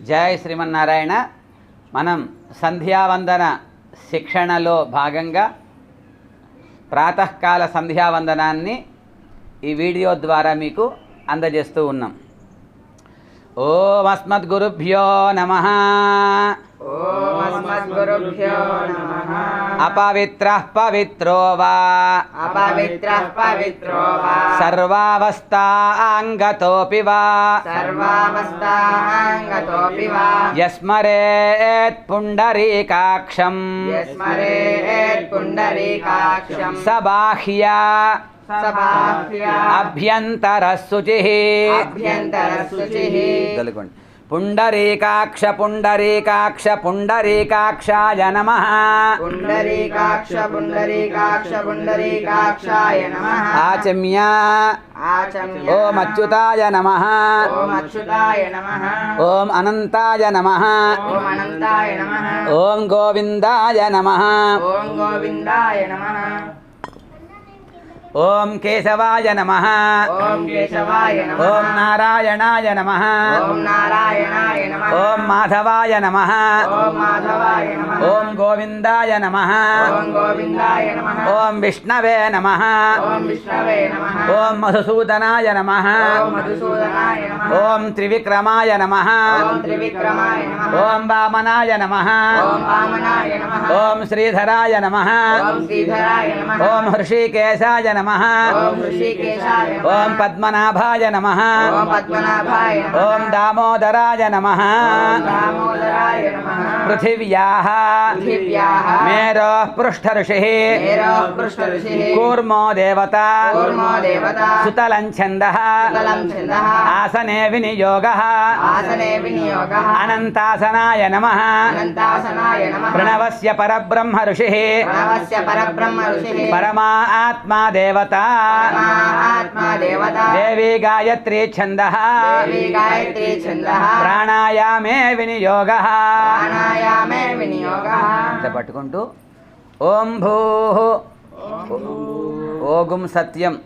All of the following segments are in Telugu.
జయ శ్రీమన్నారాయణ. మనం సంధ్యావందన శిక్షణలో భాగంగా ప్రాతకాల సంధ్యావందనాన్ని ఈ వీడియో ద్వారా మీకు అందజేస్తూ ఉన్నాం. ఓం అస్మద్గురుభ్యో నమ. అస్మద్గురుభ్యో నమః అపవిత్ర పవిత్రో వా అపవిత్రః పవిత్రో వా సర్వావస్థాంగతోపి వా సర్వావస్థాంగతోపి వా యస్మరేత్ పుండరీకాక్షం యస్మరేత్ పుండరీకాక్షం సబాహ్యా సబాహ్య అభ్యంతర శుచి అభ్యంతరశుచిః తెలుగుండి పుండరీకాక్ష పుండరీకాక్ష పుండరీకాక్షాయ నమ. పుండరీకాక్ష పుండరీకాక్ష పుండరీకాక్షాయ నమః. ఆచమ్య. ఆచమ్య. ఓం అచ్యుతాయ నమ. ఓం అచ్యుతాయ నమః. ఓం అనంతాయ నమ. ఓం అనంతాయ నమః. ఓం గోవిందాయ నమ. ఓం గోవిందాయ నమః. ఓం కేశవాయ నమ ఓం కేశవాయ నమః ఓం నారాయణాయ నమ ఓం నారాయణాయ నమః ఓం మాధవాయ నమ ఓం మాధవాయ నమః ఓం గోవిందాయ నమ ఓం గోవిందాయ నమః ఓం విష్ణవే నమ ఓం విష్ణవే నమః ఓం మధుసూదనాయ నమ ఓం మధుసూదనాయ నమః ఓం త్రివిక్రమాయ నమ ఓం త్రివిక్రమాయ నమః ఓం వామనాయ నమ ఓం వామనాయ నమః ఓం శ్రీధరాయ నమ ఓం శ్రీధరాయ నమః ఓం హృషికేశాయ నమ నమః। ఓం పద్మనాభాయ నమ। ఓం దామోదరాయ నమ। పృథివ్యా మేరో మేరోః పృష్ఠఋషిः కూర్మో దేవత। సుతలం ఛంద। ఆసనే వినియోగ। అనంతాసనాయ నమ। ప్రణవస్య పరబ్రహ్మ ఋషి ఋషిः పరమా ఆత్మా పరమాత్మా దేవత. దేవీ గాయత్రీ ఛంద. ప్రాణాయామే వినియోగ. ఇట్లా పట్టుకుంటూ. ఓం భూ. ఓగుం సత్యం.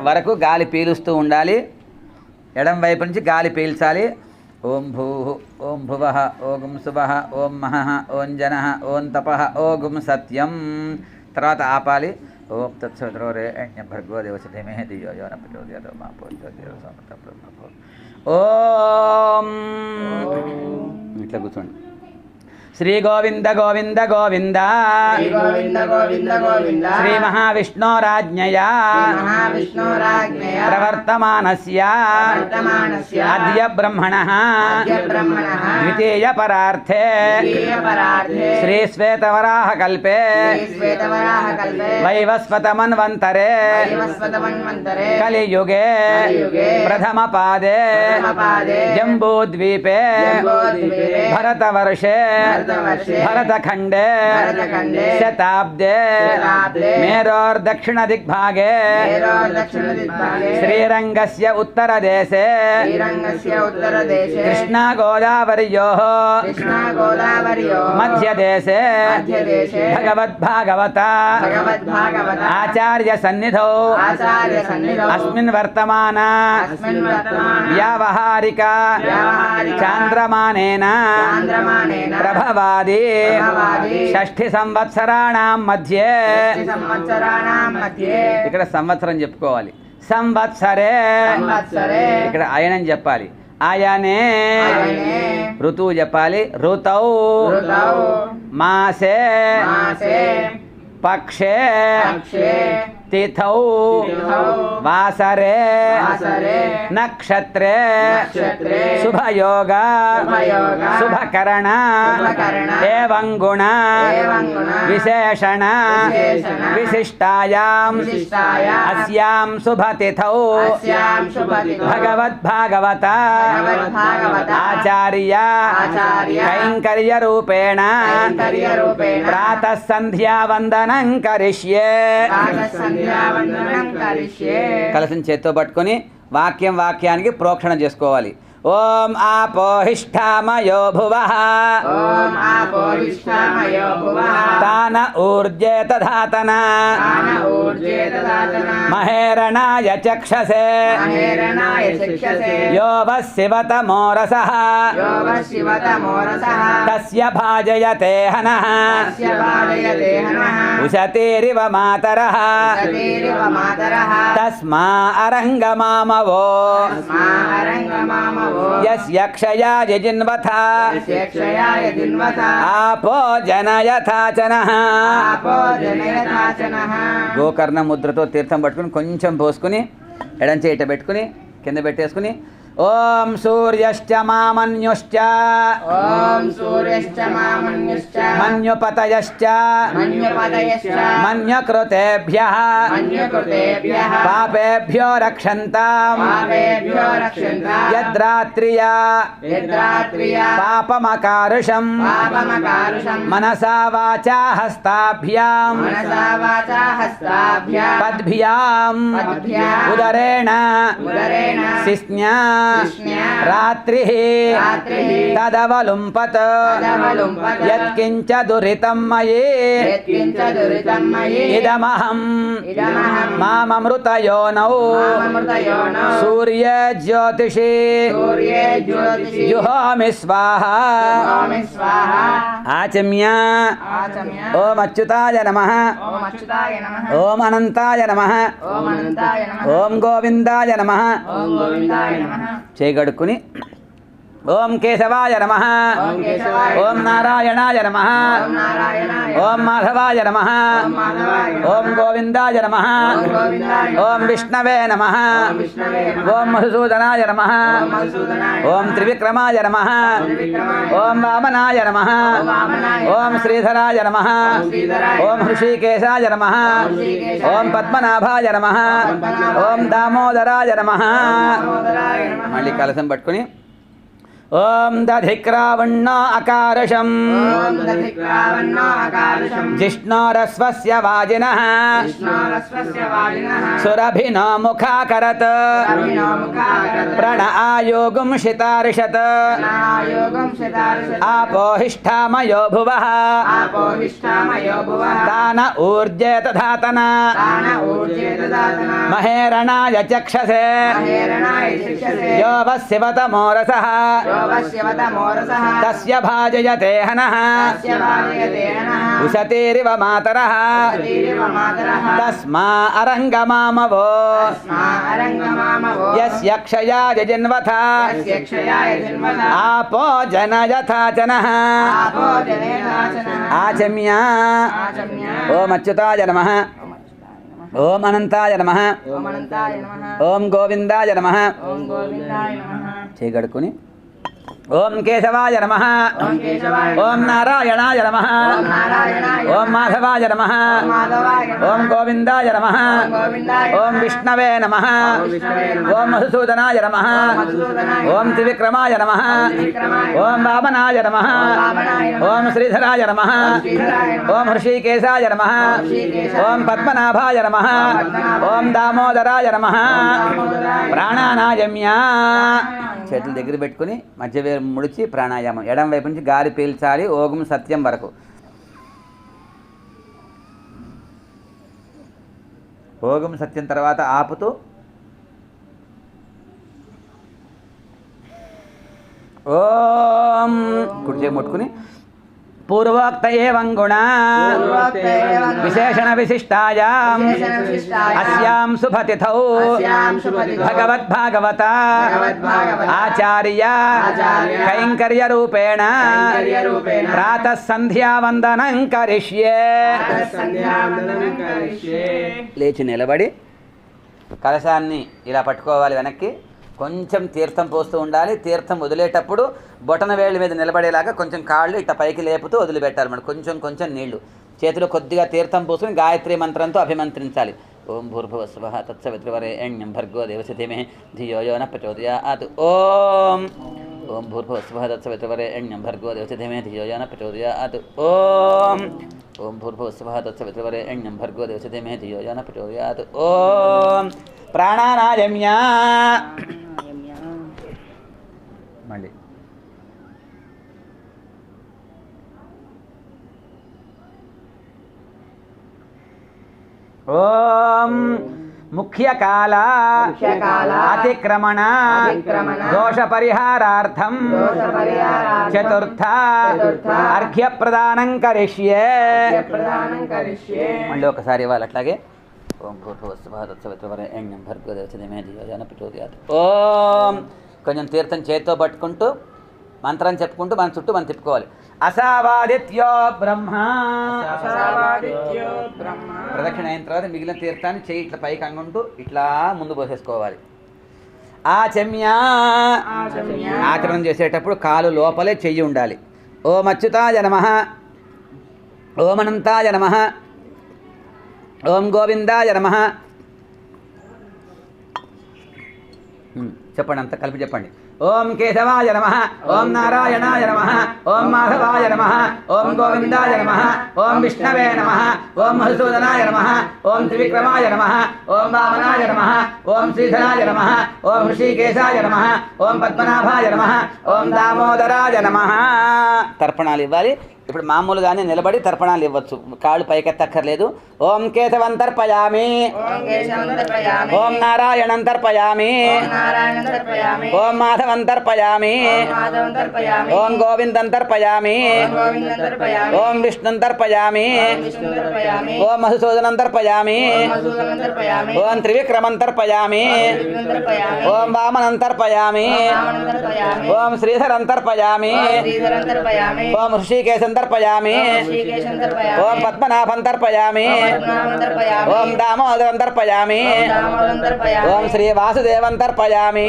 వరకు గాలి పీలుస్తూ ఉండాలి. ఎడం వైపు నుంచి గాలి పీల్చాలి. ఓం భూ. ఓం భువ. ఓగుం శుభ. ఓం మహ. ఓం జన. ఓం తప. ఓగుం సత్యం. తర్వాత ఆపాలి. ఓం తత్సవిత్రోరే భర్గో దేవసమే దియో యోన ప్రచోదయాతో మా పోద్యోదేవ సమత బ్రహ్మ ఓం ఇట్లా కూర్చోండి శ్రీ గోవింద గోవింద గోవింద. శ్రీ మహావిష్ణోరాజ్ఞయా. ప్రవర్తమానస్య. వర్తమానస్య అద్య బ్రహ్మణ ద్వితీయ పరార్థే శ్రీ శ్వేతవరాహ కల్పే శ్రీ శ్వేతవరాహకల్పే. వైవస్వతమన్వంతరే. కలియుగే. ప్రథమ పాదే జంబూద్వీపే. భరతవర్షే. भरतखंडे शताब्दे। मेरोर दक्षिण दिग्भागे श्रीरंग से उत्तर देशे कृष्णा मेरोर्दक्षिणदिग्भागे मध्य देशे भगवत भागवता आचार्य आचार्यसन्निधौ। अस्मिन् वर्तमाना। व्यावहारिका। चान्द्रमानेन। प्रभा ప్రభవాది షష్ఠి సంవత్సరాణం మధ్యే ఇక్కడ సంవత్సరం చెప్పుకోవాలి। సంవత్సరే। ఇక్కడ అయనం చెప్పాలి। ఆయనే। ఋతువు చెప్పాలి। ఋతౌ। ఋతౌ। మాసే। మాసే। పక్షే। పక్షే తిథౌ తిథౌ వాసరే వాసరే నక్షత్రే నక్షత్రే శుభయోగ శుభయోగ శుభకరణ శుభకరణ ఏవం గుణ ఏవం గుణ విశేషణ విశేషణ విశిష్టాయాం చేత్తో పట్టుకొని వాక్యం వాక్యానికి ప్రోక్షణ చేసుకోవాలి. ॐ आपोहिष्ठामयो भुवः ॐ आपोहिष्ठामयो भुवः तान ऊर्जेत धातना महेरणाय चक्षसे महेरणाय चक्षसे यो वः शिवतमोरसः यो वः शिवतमोरसः तस्य भाजयते हनः तस्य भाजयते हनः उशतेरिव मातरः उशतेरिव मातरः तस्मा अरङ्गमामवो तस्मा अरङ्गमामवो యస్య క్షయా యజిన్వథ यस्यक्षयाय जिन्वता ఆపో జనయథాచనః आपो जनयताचनः గోకర్ణ ముద్రతో తీర్థం పట్టుకుని కొంచెం పోసుకుని ఎడం చేయిట పెట్టుకుని కింద పెట్టేసుకుని ఓం సూర్యశ్చ మామన్యుశ్చ. ఓం సూర్యశ్చ మామన్యుశ్చ. మన్యుపతయశ్చ. మన్యుపతయశ్చ. మన్యకృతేభ్యః. మన్యకృతేభ్యః. పాపేభ్యో రక్షంతాం. పాపేభ్యో రక్షంతాం. యద్రాత్రియా. యద్రాత్రియా. పాపమకారుషం. పాపమకారుషం. మనసా వాచా హస్తాభ్యాం. మనసా వాచా హస్తాభ్యాం. పద్భ్యాం. పద్భ్యాం. ఉదరేణ. ఉదరేణ. సిస్న్యా रात्रि। तदवलुंपत यत्किञ्च दुरितं मयि। इदमहं सूर्य ज्योतिषे जुहोमि स्वाहा। आचम्य। ओम अच्युताय नमः। ओम अनन्ताय नमः। ओम गोविन्दाय नमः। చేయగడుక్కుని ఓం కేశవాయ నమ ఓం నారాయణాయ నమ ఓం మాధవాయ నమ ఓం గోవిందాయ నమ ఓం విష్ణవే నమ ఓం మధుసూదనాయ నమ ఓం త్రివిక్రమాయ నమ ఓం వామనాయ నమ ఓం శ్రీధరాయ నమ ఓం హృషికేశాయ నమ ఓం పద్మనాభాయ నమ ఓం దామోదరాయ నమ మళ్ళీ కలసం పట్టుకుని ఓం దధిక్రావణ్ణ అకారషం జిష్ణోరస్వస్ వాజిన. సురభినోముఖాకరత్. ప్రణ ఆయోగం శితార్షత్. ఆపోహిష్టామయో భువ తాన ఊర్జే తధాతన మహేరణాయ చక్షసే. యోవ శివతమోరస तस्य भाजयते हनः उशतेरिव मातरः। तस्मा अरङ्गमामवो। यस्य क्षया यजन्वथ आपो जन यथा जनः आचम्या। ओम् अच्युताय नमः। ओम अनंताय नमः। ओम गोविंदाय नमः। ठीक अड़कुनी। ఓం కేశవాయ నమ ఓం నారాయణాయ నమ ఓం మాధవాయ నమ ఓం గోవిందాయ నమ ఓం విష్ణవే నమ ఓం మధుసూదనాయ నమ ఓం త్రివిక్రమాయ నమ ఓం వామనాయ నమ ఓం శ్రీధరాయ నమ ఓం హృషికేశాయ నమ ఓం పద్మనాభాయ నమ ఓం దామోదరాయ నమ ప్రాణానాయమ్యా చేతుల దగ్గర పెట్టుకుని మధ్య వేరు ముడిచి ప్రాణాయామం. ఎడం వైపు నుంచి గాలి పీల్చాలి ఓగం సత్యం వరకు. ఓగం సత్యం తర్వాత ఆపుతూ ఓం కుడి చేయి ముట్టుకుని అస్యాం శుభతిథౌ అస్యాం శుభతిథౌ భగవద్భాగవత భగవద్భాగవత ఆచార్య. ఆచార్య. కైంకర్య రూపేణ కైంకర్యరూపేణ. ప్రాతః సంధ్యావందనం కరిష్యే సంధ్యావందనం కరిష్యే లేచి నిలబడి కలశాన్ని ఇలా పట్టుకోవాలి వెనక్కి. కొంచెం తీర్థం పోస్తూ ఉండాలి. తీర్థం వదిలేటప్పుడు బొటన వేళ్ళ మీద నిలబడేలాగా కొంచెం కాళ్ళు ఇట్ట పైకి లేపుతూ వదిలిపెట్టాలన్నమాట కొంచెం కొంచెం నీళ్ళు. చేతిలో కొద్దిగా తీర్థం పోసుకుని గాయత్రి మంత్రంతో అభిమంత్రించాలి. ఓం భూర్భువ శుభ తత్సవిత్రివరే ఎణ్యం భర్గో దేవసతిమే ధియో యో న ప్రచోదయాత్. ఓం. ఓం భూర్భువ శుభ తత్సవిత్రివరే ఎణ్యం భర్గో దేవసతిమే ధియో యో న ప్రచోదయాత్. ఓం. ఓం భూర్భువ శుభ తత్సవిత్రివరే ఎణ్యం భర్గో దేవసతిమే ధియో యో న ప్రచోదయాత్. ఓం. ప్రాణానాయమ్య. మళ్ళీ. ఓం ముఖ్యకాల అతిక్రమణ దోష పరిహారార్థం చతుర్థ అర్ఘ్య ప్రదానం కరిష్యే. మళ్ళీ ఒకసారి ఇవ్వాలి అట్లాగే. ఓం భూర్భువస్వరం భర్గోదేవచదేమే దియోజన ప్రచోదయాత్ ఓం. కొంచెం తీర్థం చేత్తో పట్టుకుంటూ మంత్రం చెప్పుకుంటూ మన చుట్టూ మనం తిప్పుకోవాలి. అసావాదిత్యో బ్రహ్మ. ప్రదక్షిణ అయిన తర్వాత మిగిలిన తీర్థాన్ని చేయి ఇట్లా పైకి అంగుంటూ ఇట్లా ముందు పోసేసుకోవాలి. ఆచమ్య. ఆచరణ చేసేటప్పుడు కాలు లోపలే చెయ్యి ఉండాలి. ఓం అచ్యుతాయ నమ. ఓం అనంతాయ నమ. ఓం గోవిందాయ నమ చెప్పండి అంత కలిపి చెప్పండి ఓం కేశవాయ నమ ఓం నారాయణాయ నమ ఓం మాధవాయ నమ ఓం గోవిందాయ నమ ఓం విష్ణవే నమ ఓం మధుసూదనాయ నమ ఓం త్రివిక్రమాయ నమ ఓం వామనాయ నమ ఓం శ్రీధరాయ నమ ఓం ఋషికేశాయ నమ ఓం పద్మనాభాయ నమ ఓం దామోదరాయ నమ తర్పణాలు ఇవ్వాలి ఇప్పుడు మామూలుగానే నిలబడి తర్పణాలు ఇవ్వచ్చు కాళ్ళు పైకెత్తక్కర్లేదు ఓం కేశవం తర్పయామి ఓం నారాయణం తర్పయామి ఓం మాధవం తర్పయామి ఓం గోవిందం తర్పయామి ఓం విష్ణుం తర్పయామి ఓం మధుసూదనం తర్పయామి ఓం త్రివిక్రమం తర్పయామి ఓం వామనం తర్పయామి ఓం శ్రీధరం తర్పయామి ఓం ఋషికేశం తర్పయామి ఓం పద్మనాభం తర్పయామి ఓం దామోదరం తర్పయామి ఓం శ్రీ వాసుదేవం తర్పయామి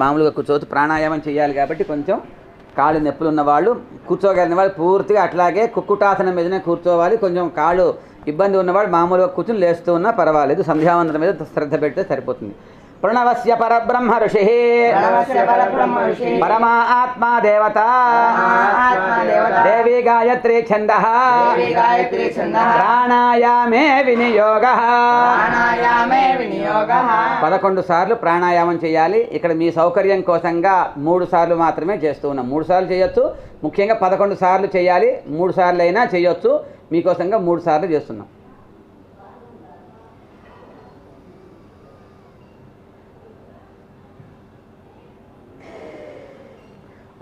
మామూలుగా కూర్చోవచ్చు ప్రాణాయామం చేయాలి కాబట్టి కొంచెం కాళ్ళు నొప్పులు ఉన్న వాళ్ళు కూర్చోగలిగిన వాళ్ళు పూర్తిగా అట్లాగే కుక్కుటాసనం మీదనే కూర్చోవాలి. కొంచెం కాళ్ళు ఇబ్బంది ఉన్నవాడు మామూలుగా కూర్చుని లేస్తూ ఉన్నా పర్వాలేదు. సంధ్యావందనం మీద శ్రద్ధ పెడితే సరిపోతుంది. ప్రణవస్య పరబ్రహ్మ ఋషి. పరమా ఆత్మా దేవత. దేవి గాయత్రి ఛంద దేవి గాయత్రి ఛందః. ప్రాణాయామే వినియోగ ప్రాణాయామే వినియోగః పదకొండు సార్లు ప్రాణాయామం చేయాలి. ఇక్కడ మీ సౌకర్యం కోసంగా మూడు సార్లు మాత్రమే చేస్తూ ఉన్నాం. మూడు సార్లు చేయొచ్చు. ముఖ్యంగా పదకొండు సార్లు చేయాలి. మూడు సార్లు అయినా చేయొచ్చు. మీకోసంగా మూడు సార్లు చేస్తున్నాం.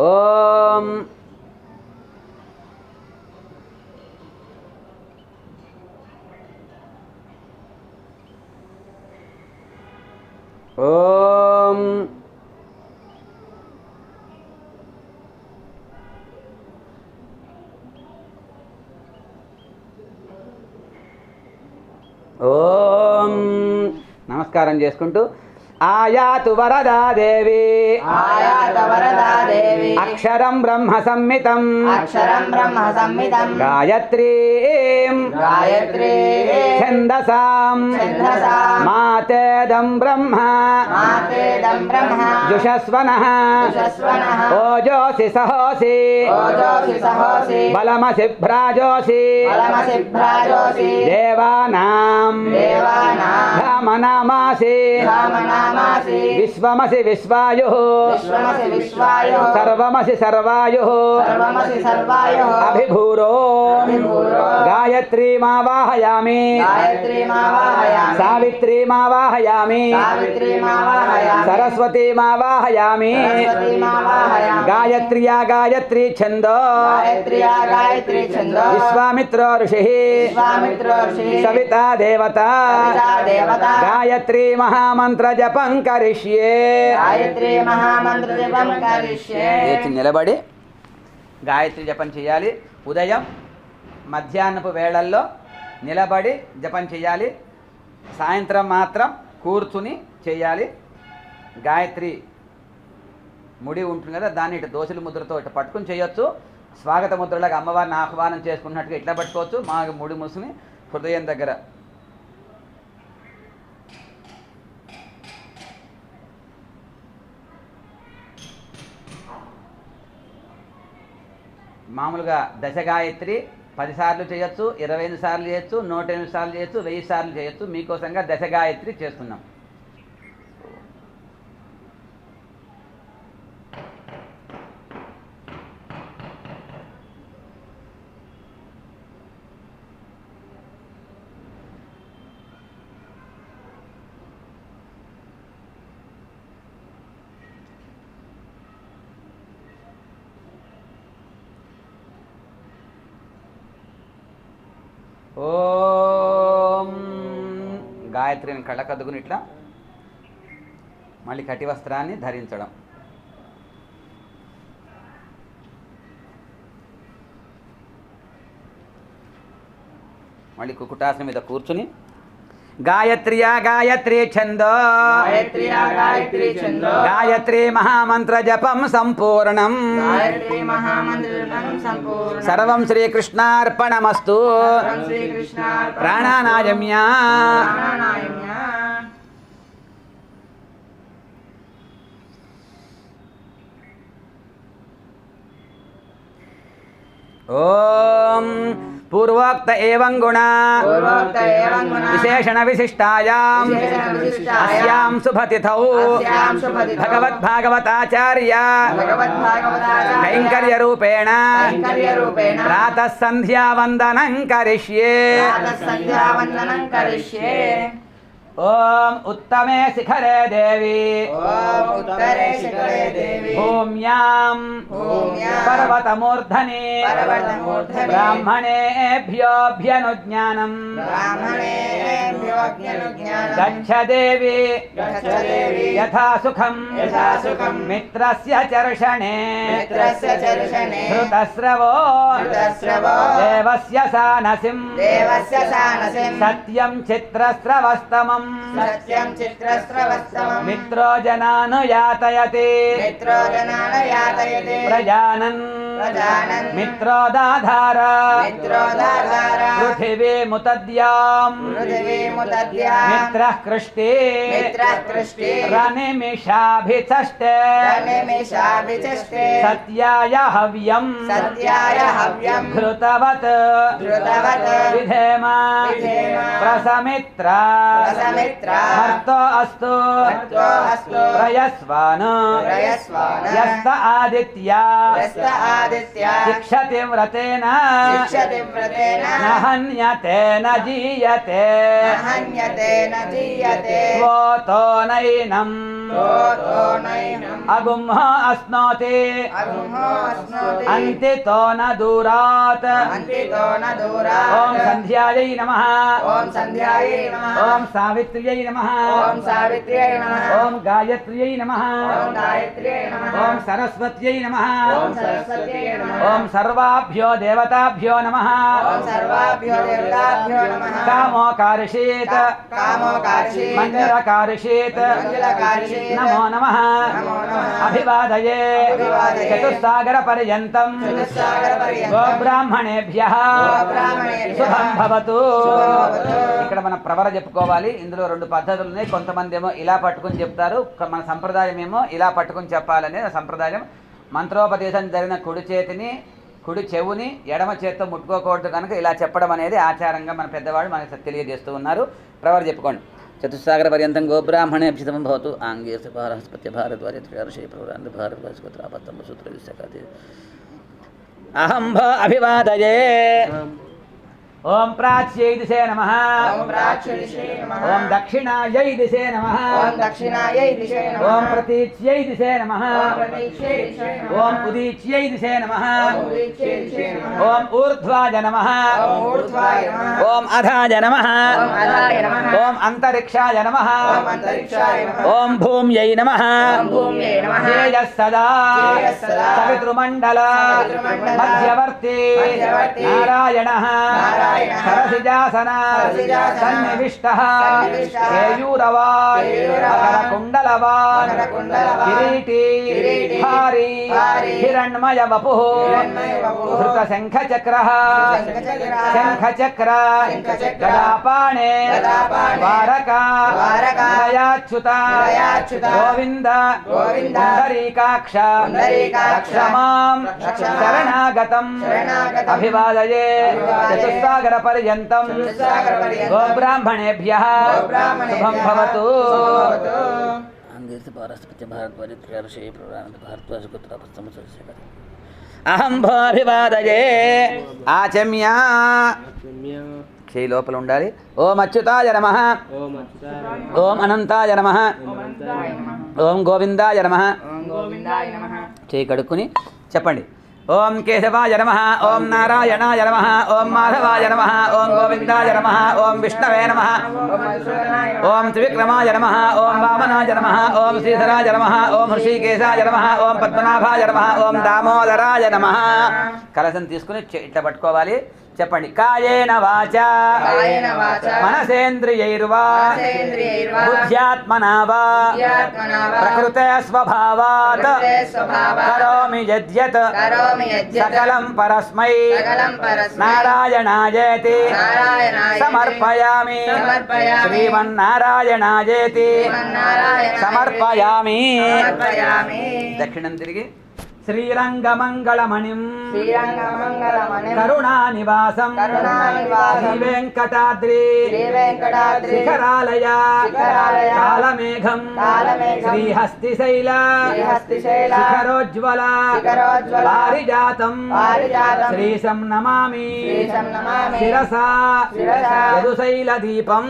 ఓం. ఓం. ఓం. నమస్కారం చేసుకుంటూ ఆయాతు వరదాదేవి. ఆయాత వరదా దేవి అక్షరం బ్రహ్మ సంహితం అక్షరం బ్రహ్మ సంహితం గాయత్రీం. గాయత్రీ. ఛందసాం. ఛందసాం. మాతేదం బ్రహ్మ. మాతేదం బ్రహ్మ. జుషస్వనః ఓజోసి సహోసి. ఓజోసి సహోసి. బలమసి భ్రాజోసి బలమసి భ్రాజోసి దేవానాం. దేవానాం. రామనామాసి విశ్వమసి విశ్వాయు సర్వమసి సర్వాయు సర్వమసి సర్వాయుః అభిభూరో గాయత్రీమావాహయామి గాయత్రీమావాహయామి సావిత్రీమావాహయామి సావిత్రీమావాహయామి సరస్వతీమావాహయామి సరస్వతీమావాహయామి గాయత్ర్యా గాయత్రీ ఛందో గాయత్రీ విశ్వామిత్రో ఋషి విశ్వామిత్రో ఋషిః సవితా దేవత సవితా దేవత గాయత్రీ మహామంత్ర జపం కరిష్యే. గాయత్రీ మహామంత్ర జపం కరిష్యే. లేచి నిలబడి గాయత్రి జపం చేయాలి. ఉదయం మధ్యాహ్నపు వేళల్లో నిలబడి జపం చేయాలి. సాయంత్రం మాత్రం కూర్చుని చేయాలి. గాయత్రి ముడి ఉంటుంది కదా దాన్ని ఇటు దోశల ముద్రతో ఇటు పట్టుకుని చేయొచ్చు. స్వాగత ముద్రలాగా అమ్మవారిని ఆహ్వానం చేసుకున్నట్టుగా ఇట్లా పట్టుకోవచ్చు. మా ముడి ముసుని హృదయం దగ్గర మామూలుగా దశగాయత్రి పదిసార్లు చేయొచ్చు ఇరవై ఎనిమిది సార్లు చేయొచ్చు నూట ఎనిమిది సార్లు చేయొచ్చు వెయ్యి సార్లు చేయొచ్చు. మీకోసంగా దశగాయత్రి చేస్తున్నాం ఓం కళ్ళకద్దుకుని ఇట్లా మళ్ళీ కటి వస్త్రాన్ని ధరించడం. మళ్ళీ కుకుటాసనం మీద కూర్చుని గాయత్రియా గాయత్రి ఛందో. గాయత్ర్యా గాయత్రి ఛందో. గాయత్రి మహామంత్ర జపం సంపూర్ణం. గాయత్రి మహామంత్రం సంపూర్ణ. సర్వం శ్రీకృష్ణార్పణమస్తు. శ్రీకృష్ణ ప్రాణానాయమ్య. ఓం పూర్వోక్త ఏవం గుణ? విశేషణ విశిష్టాయాం. అస్యాం శుభతిథౌ భగవద్భాగవతాచార్య కైంకర్య రూపేణ ప్రాతः సంధ్యావందనం కరిష్యే. ओम उत्तमे शिखरे देवी। ओम उत्तरे शिखरे देवी। ओम याम ओम याम पर्वत मूर्धने पर्वत मूर्धने ब्राह्मणे भ्यो भ्यनु ज्ञानम ब्राह्मणे भ्यो भ्यनु ज्ञानम गच्छ देवी गच्छ देवी यथा सुखम यथा सुखम मित्रस्य चर्षणे। मित्रस्य चर्षणे। श्रुतस्रवो श्रुतस्रवो देवस्य सानसिम। देवस्य सानसिम। सत्यं चित्रस्रवस्तमम्। దేవస్య సానసిం సత్యం చిత్రస్రవస్తమం. సత్యం చిత్రస్రవస్తమం మిత్రో జనానుయాతయతే మిత్రో गजानन् मित्रोदाधार। मित्रोदाधार। पृथिवीमुतद्याम् पृथिवीमुतद्याम् मित्रः कृष्टे। मित्रः कृष्टे। रनिमिषाभिचष्टे रनिमिषाभिचष्टे सत्याय हव्यम्। सत्याय हव्यम्। घृतवत् घृतवत् विधेम। प्रसमित्रा। प्रसमित्रा। भर्तो अस्तु। भर्तो अस्तु। रयस्वान् रयस्वान् यस्त आदित्या। यस्त आदित्या। యస్త ఆదిత్య. యస్త ఆదిత్య శిక్షతి వ్రతేన? శిక్షతి వ్రతేన? నహన్యతే న జీయతే. హన్యతే న జీయతే స్వోతో నైనం తోతో నైనం అగుంహ అస్నోతి అగుంహో అస్నోతి అంతితో న దూరాత్ అంతితో న దూరాత్ ఓం సంధ్యాయై నమ ఓం సంధ్యాయై నమః ఓం సావిత్ర్యై నమ ఓం సావిత్ర్యై నమః ఓం గాయత్ర్యై నమ ఓం గాయత్ర్యై నమః ఓం సరస్వత్యై నమ ఓం సరస్వత్యై నమః ఓం సర్వాభ్యో దేవతాభ్యో నమ ఓం సర్వాభ్యో దేవతాభ్యో నమః నమో. అభివాదయే. చతుస్సాగర పర్యంతం గోబ్రాహ్మణేభ్య. శుభం భవతు. ఇక్కడ మన ప్రవర చెప్పుకోవాలి. ఇందులో రెండు పద్ధతులు ఉన్నాయి. కొంతమంది ఏమో ఇలా పట్టుకుని చెప్తారు. మన సంప్రదాయం ఏమో ఇలా పట్టుకుని చెప్పాలనే సంప్రదాయం. మంత్రోపదేశం జరిగిన కుడి చేతిని కుడి చెవుని ఎడమ చేత్తో ముట్టుకోకూడదు కనుక ఇలా చెప్పడం అనేది ఆచారంగా మన పెద్దవాళ్ళు మనకి తెలియజేస్తూ ఉన్నారు. ప్రవర చెప్పుకోండి. చతుస్సాగర పర్యంతం గోబ్రాహ్మణే అభిషితం భవతు ఆంగే భారస్పత్య భారద్వాజ త్రిహర్షే ప్రవరాంధ భారద్వాజగోత్రాపత్తం సూత్ర విశాఖ అహం భ అభివాదయే ఓం ప్రాచ్యై దిశే నమ ఓం దక్షిణాయై దిశే నమ ఓం దక్షిణాయై దిశే నమః ఓం ప్రతీచ్యై దిశే నమ ఓం ఉదీచ్యై దిశే నమ ఓం దిశే నమః ఓం ఊర్ధ్వాయ నమ ఓం అంతరిక్షాయ నమ ఓం భూమ్యై నమ శ్రేయస్సదా సవితృమండల మధ్యవర్తి నారాయణ నారాయణ సరసిజాసన. సరసిజాసన. సన్నివిష్ట. సన్నివిష్టః. కేయూరవాన్ కేయూరవాన్ మకరకుండలవాన్ మకరకుండలవాన్ కిరీటి. కిరీటి. భారీ. భారీ. హిరణ్మయ వపు హిరణ్మయ వపుః ధృత శంఖ చతుస్సాగర పర్యంతం గోబ్రాహ్మణేభ్య శుభం భవతు. అహం భోభివాదయే ఆచమ్య చేయి లోపల ఉండాలి. ఓం అచ్యుతాయ నమ। ఓం అనంతాయ నమ। ఓం గోవిందాయ నమ। ఓం గోవిందాయ నమః। చేయి కడుక్కుని చెప్పండి. ఓం కేశవాయ నమ ఓం నారాయణాయ నమ ఓం మాధవాయ నమ ఓం గోవిందాయ నమ ఓం విష్ణవే నమ ఓం త్రివిక్రమాయ నమ ఓం వామనాయ నమ ఓం శ్రీధరాయ నమ ఓం హృషికేశాయ నమ ఓం పద్మనాభాయ నమ ఓం దామోదరాయ నమ కలసం తీసుకుని ఇట్లా పట్టుకోవాలి చెప్పండి. కాయేన వాచ. మనసేంద్రియైర్వా. బుద్ధ్యాత్మనా వా ప్రకృతే స్వభావాత్. కరోమి యద్యత్ సకలం పరస్మై. నారాయణాయేతి సమర్పయామి. శ్రీమన్నారాయణాయేతి సమర్పయామి. దక్షిణం తిరిగి. శ్రీరంగమంగళమణిం. శ్రీరంగమంగళమణిం. కరుణానివాసం. కరుణానివాసం. శ్రీవేంకటాద్రి. శ్రీవేంకటాద్రి. శిఖరాలయ. శిఖరాలయ. కాలమేఘం. కాలమేఘం. శ్రీహస్తిశైల. శ్రీహస్తిశైల. శిఖరోజ్వల. శిఖరోజ్వల. పారిజాతం. పారిజాతం. శ్రీశం నమామి. శ్రీశం నమామి. శిరసా. శిరసా. యదుశైల దీపం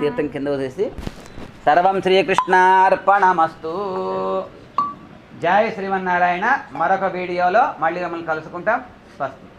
తీర్థం కింద వదిలేసి. సర్వం శ్రీకృష్ణార్పణమస్తు. జయ శ్రీమన్నారాయణ. మరొక వీడియోలో మళ్ళీ మిమ్మల్ని కలుసుకుంటాం. స్వస్తి.